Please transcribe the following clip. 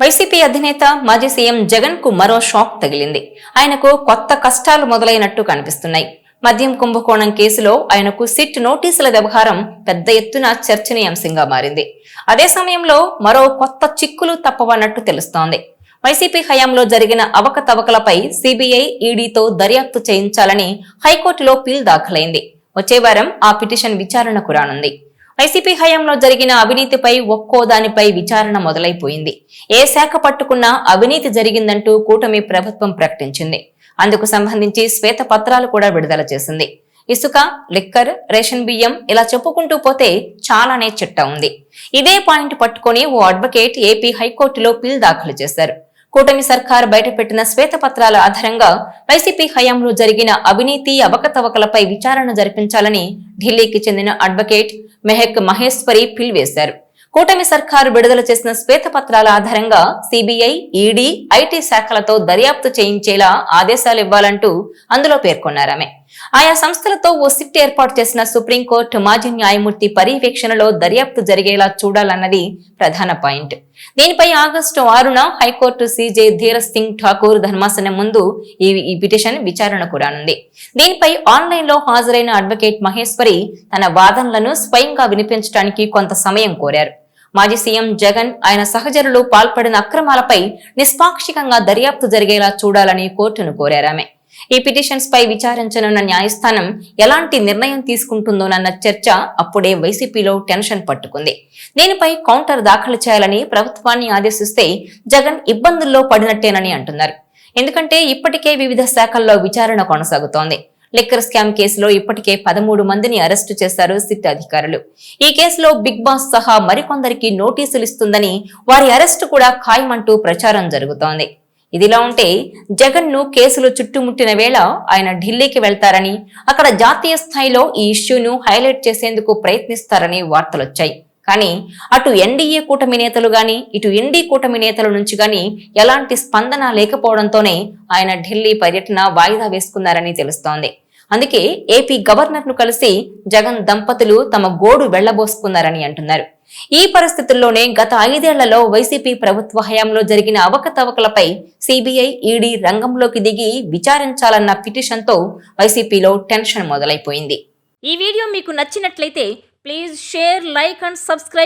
YCP అధినేత మాజీ CM జగన్కు మరో షాక్ తగిలింది. ఆయనకు కొత్త కష్టాలు మొదలైనట్టు కనిపిస్తున్నాయి. మద్యం కుంభకోణం కేసులో ఆయనకు సిట్ నోటీసుల వ్యవహారం పెద్ద ఎత్తున చర్చనీయాంశంగా మారింది. అదే సమయంలో మరో కొత్త చిక్కులు తప్పవన్నట్టు తెలుస్తోంది. వైసీపీ హయాంలో జరిగిన అవకతవకలపై సిబిఐ ఈడీతో దర్యాప్తు చేయించాలని హైకోర్టులో పిల్ దాఖలైంది. వచ్చే వారం ఆ పిటిషన్ విచారణకు రానుంది. వైసీపీ హయాంలో జరిగిన అవినీతిపై ఒక్కో దానిపై విచారణ మొదలైపోయింది. ఏ శాఖ పట్టుకున్నా అవినీతి జరిగిందంటూ కూటమి ప్రభుత్వం ప్రకటించింది. అందుకు సంబంధించి శ్వేత పత్రాలు కూడా విడుదల చేసింది. ఇసుక లిక్కర్ రేషన్ బియ్యం ఇలా చెప్పుకుంటూ పోతే చాలానే చిట్ట ఉంది. ఇదే పాయింట్ పట్టుకొని ఓ అడ్వకేట్ ఏపీ హైకోర్టులో పిల్ దాఖలు చేశారు. కూటమి సర్కార్ బయటపెట్టిన శ్వేతపత్రాల ఆధారంగా వైసీపీ హయాంలో జరిగిన అవినీతి అవకతవకలపై విచారణ జరిపించాలని ఢిల్లీకి చెందిన అడ్వకేట్ మెహక్ మహేశ్వరి పిల్ వేశారు. కూటమి సర్కారు విడుదల చేసిన శ్వేతపత్రాల ఆధారంగా సిబిఐ ఈడీ ఐటీ శాఖలతో దర్యాప్తు చేయించేలా ఆదేశాలు ఇవ్వాలంటూ అందులో పేర్కొన్నారామె ఆయా సంస్థలతో ఓ సిట్ ఏర్పాటు చేసిన సుప్రీంకోర్టు మాజీ న్యాయమూర్తి పర్యవేక్షణలో దర్యాప్తు జరిగేలా చూడాలన్నది ప్రధాన పాయింట్. దీనిపై ఆగస్టు ఆరున high court CJ Dheeraj Singh Thakur ధర్మాసనం ముందు ఈ పిటిషన్ విచారణ రానుంది దీనిపై ఆన్లైన్లో హాజరైన అడ్వకేట్ మహేశ్వరి తన వాదనలను స్వయంగా వినిపించడానికి కొంత సమయం కోరారు. మాజీ సీఎం జగన్ ఆయన సహచరులు పాల్పడిన అక్రమాలపై నిష్పాక్షికంగా దర్యాప్తు జరిగేలా చూడాలని కోర్టును కోరారామె ఈ పిటిషన్స్ పై విచారించనున్న న్యాయస్థానం ఎలాంటి నిర్ణయం తీసుకుంటుందోనన్న చర్చ అప్పుడే వైసీపీలో టెన్షన్ పట్టుకుంది. దీనిపై కౌంటర్ దాఖలు చేయాలని ప్రభుత్వాన్ని ఆదేశిస్తే జగన్ ఇబ్బందుల్లో పడినట్టేనని అంటున్నారు. ఎందుకంటే ఇప్పటికే వివిధ శాఖల్లో విచారణ కొనసాగుతోంది. లిక్కర్ స్కామ్ కేసులో ఇప్పటికే పదమూడు మందిని అరెస్టు చేశారు సిట్ అధికారులు. ఈ కేసులో బిగ్ బాస్ సహా మరికొందరికి నోటీసులు ఇస్తుందని వారి అరెస్టు కూడా ఖాయమంటూ ప్రచారం జరుగుతోంది. ఇదిలా ఉంటే జగన్ను కేసులు చుట్టుముట్టిన వేళ ఆయన ఢిల్లీకి వెళ్తారని అక్కడ జాతీయ స్థాయిలో ఈ ఇష్యూను హైలైట్ చేసేందుకు ప్రయత్నిస్తారని వార్తలొచ్చాయి. కానీ అటు ఎన్డీఏ కూటమి నేతలు గాని ఇటు ఎన్డీ కూటమి నేతల నుంచి గాని ఎలాంటి స్పందన లేకపోవడంతోనే ఆయన ఢిల్లీ పర్యటన వాయిదా వేసుకున్నారని తెలుస్తోంది. అందుకే ఏపీ గవర్నర్ను కలిసి జగన్ దంపతులు తమ గోడు వెళ్ళబోసుకున్నారని అంటున్నారు. ఈ పరిస్థితుల్లోనే గత ఐదేళ్ళలో వైసీపీ ప్రభుత్వ హయాంలో జరిగిన అవకతవకలపై సిబిఐ ఈడీ రంగంలోకి దిగి విచారించాలన్న పిటిషన్తో వైసీపీలో టెన్షన్ మొదలైపోయింది. ఈ వీడియో మీకు నచ్చినట్లయితే please share like and subscribe